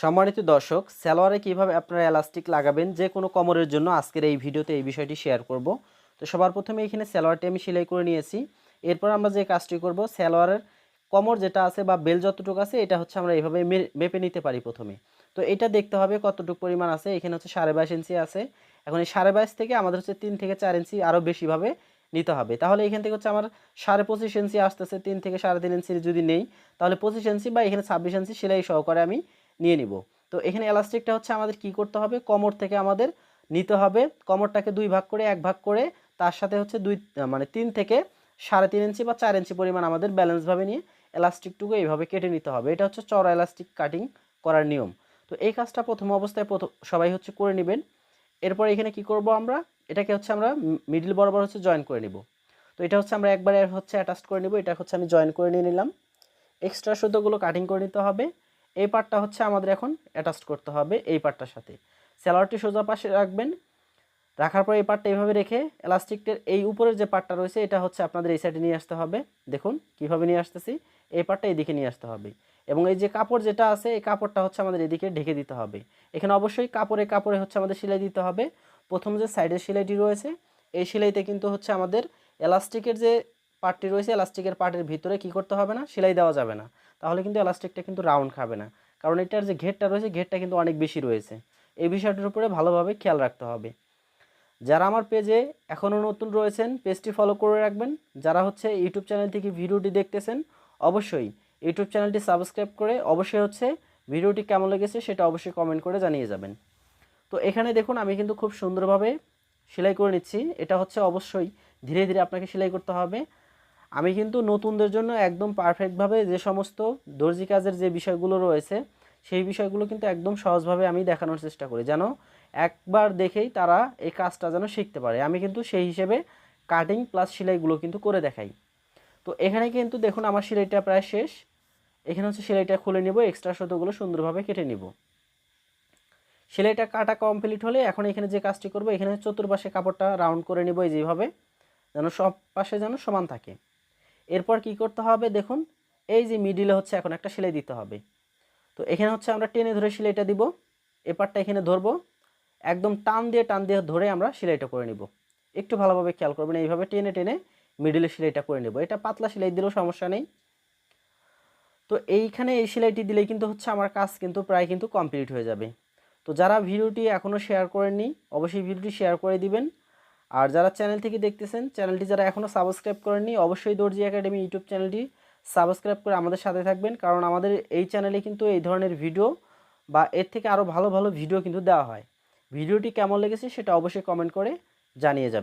সম্মানিত দর্শক, সালোয়ারে কীভাবে আপনারা এলাস্টিক লাগাবেন, যে কোনো কোমরের জন্য আজকের এই ভিডিওতে এই বিষয়টি শেয়ার করব। তো সবার প্রথমে এখানে সালোয়ারটি আমি সেলাই করে নিয়েছি। এরপর আমরা যে কাজটি করব, সালোয়ারের কোমর যেটা আছে বা বেল যতটুকু আছে, এটা হচ্ছে আমরা এইভাবে মেপে নিতে পারি প্রথমে। তো এটা দেখতে হবে কতটুকু পরিমাণ আছে। এখানে হচ্ছে সাড়ে বাইশ ইঞ্চি আছে। এখন এই সাড়ে বাইশ থেকে আমাদের হচ্ছে তিন থেকে চার ইঞ্চি আরও বেশিভাবে নিতে হবে। তাহলে এখান থেকে হচ্ছে আমার সাড়ে পঁচিশ ইঞ্চি আসতেছে, তিন থেকে সাড়ে তিন ইঞ্চি যদি নেই, তাহলে পঁচিশ ইঞ্চি বা এখানে ছাব্বিশ ইঞ্চি সেলাই সহকারে আমি নিয়ে নিব। তো এখানে এলাস্টিকটা হচ্ছে আমাদের কি করতে হবে? কোমর থেকে আমাদের নিতে হবে। কোমরটাকে দুই ভাগ করে, এক ভাগ করে, তার সাথে হচ্ছে দুই মানে তিন থেকে সাড়ে তিন ইঞ্চি বা চার ইঞ্চি পরিমাণ আমাদের ব্যালেন্সভাবে নিয়ে এলাস্টিকটুকু এইভাবে কেটে নিতে হবে। এটা হচ্ছে চড়া এলাস্টিক কাটিং করার নিয়ম। তো এই কাজটা প্রথম অবস্থায় প্রথম সবাই হচ্ছে করে নেবেন। এরপর এখানে কি করব আমরা? এটাকে হচ্ছে আমরা মিডিল বরাবর হচ্ছে জয়েন করে নিব। তো এটা হচ্ছে আমরা একবারে হচ্ছে অ্যাটাচ করে নিব। এটা হচ্ছে আমি জয়েন করে নিয়ে নিলাম। এক্সট্রা সুতোগুলো কাটিং করে নিতে হবে। এই পার্টটা হচ্ছে আমাদের এখন অ্যাটাচ করতে হবে এই পার্টটার সাথে। স্যালোয়ারটি সোজা পাশে রাখবেন। রাখার পর এই পার্টটা এইভাবে রেখে এলাস্টিকটের এই উপরের যে পার্টটা রয়েছে, এটা হচ্ছে আপনাদের এই সাইডে নিয়ে আসতে হবে। দেখুন কীভাবে নিয়ে আসতেছি। এই পার্টটা এদিকে নিয়ে আসতে হবে। এবং এই যে কাপড় যেটা আছে, এই কাপড়টা হচ্ছে আমাদের এদিকে ঢেকে দিতে হবে। এখানে অবশ্যই কাপড়ে কাপড়ে হচ্ছে আমাদের সেলাই দিতে হবে। প্রথম যে সাইডের সেলাইটি রয়েছে, এই সেলাইতে কিন্তু হচ্ছে আমাদের এলাস্টিকের যে পার্টটি রয়েছে, এলাস্টিকের পার্টের ভিতরে কি করতে হবে না? সেলাই দেওয়া যাবে না। তাহলে কিন্তু এলাস্টিকটা কিন্তু রাউন্ড খাবে না। কারণ এটার যে ঘেরটা রয়েছে, ঘেরটা কিন্তু অনেক বেশি রয়েছে। এই বিষয়টির উপরে ভালোভাবে খেয়াল রাখতে হবে। যারা আমার পেজে এখনও নতুন রয়েছেন, পেজটি ফলো করে রাখবেন। যারা হচ্ছে ইউটিউব চ্যানেল থেকে ভিডিওটি দেখতেছেন, অবশ্যই ইউটিউব চ্যানেলটি সাবস্ক্রাইব করে অবশ্যই হচ্ছে ভিডিওটি কেমন লেগেছে সেটা অবশ্যই কমেন্ট করে জানিয়ে যাবেন। তো এখানে দেখুন, আমি কিন্তু খুব সুন্দরভাবে সেলাই করে নিচ্ছি। এটা হচ্ছে অবশ্যই ধীরে ধীরে আপনাকে সেলাই করতে হবে। আমি কিন্তু নতুনদের জন্য একদম পারফেক্টভাবে যে সমস্ত দর্জি কাজের যে বিষয়গুলো রয়েছে, সেই বিষয়গুলো কিন্তু একদম সহজভাবে আমি দেখানোর চেষ্টা করি। যেন একবার দেখেই তারা এই কাজটা যেন শিখতে পারে। আমি কিন্তু সেই হিসেবে কাটিং প্লাস সেলাইগুলো কিন্তু করে দেখাই। তো এখানে কিন্তু দেখুন আমার সেলাইটা প্রায় শেষ। এখানে হচ্ছে সেলাইটা খুলে নিব এক্সট্রা সুতোগুলো সুন্দরভাবে কেটে নিব। সেলাইটা কাটা কমপ্লিট হলে এখন এখানে যে কাজটি করব, এখানে চতুর্পাশে কাপড়টা রাউন্ড করে নিব এই যেভাবে, যেন সব পাশে যেন সমান থাকে। এরপর কি করতে হবে? দেখুন, এই যে মিডিলে হচ্ছে এখন একটা সেলাই দিতে হবে। তো এখানে হচ্ছে আমরা টেনে ধরে সেলাইটা দিব। এপারটা এখানে ধরবো। একদম টান দিয়ে টান দিয়ে ধরে আমরা সেলাইটা করে নিব। একটু ভালোভাবে খেয়াল করবেন, এইভাবে টেনে টেনে মিডিলে সেলাইটা করে নেব। এটা পাতলা সেলাই দিলেও সমস্যা নেই। তো এইখানে এই সেলাইটি দিলেই কিন্তু হচ্ছে আমার কাজ কিন্তু প্রায় কিন্তু কমপ্লিট হয়ে যাবে। তো যারা ভিডিওটি এখনও শেয়ার করেননি, অবশ্যই ভিডিওটি শেয়ার করে দিবেন। আর যারা চ্যানেল থেকে দেখতেছেন চ্যানেলটি যারা এখনও সাবস্ক্রাইব করেননি, অবশ্যই দর্জি একাডেমি ইউটিউব চ্যানেলটি সাবস্ক্রাইব করে আমাদের সাথে থাকবেন। কারণ আমাদের এই চ্যানেলে কিন্তু এই ধরনের ভিডিও বা এর থেকে আরও ভালো ভালো ভিডিও কিন্তু দেওয়া হয়। ভিডিওটি কেমন লেগেছে সেটা অবশ্যই কমেন্ট করে জানিয়ে যাবে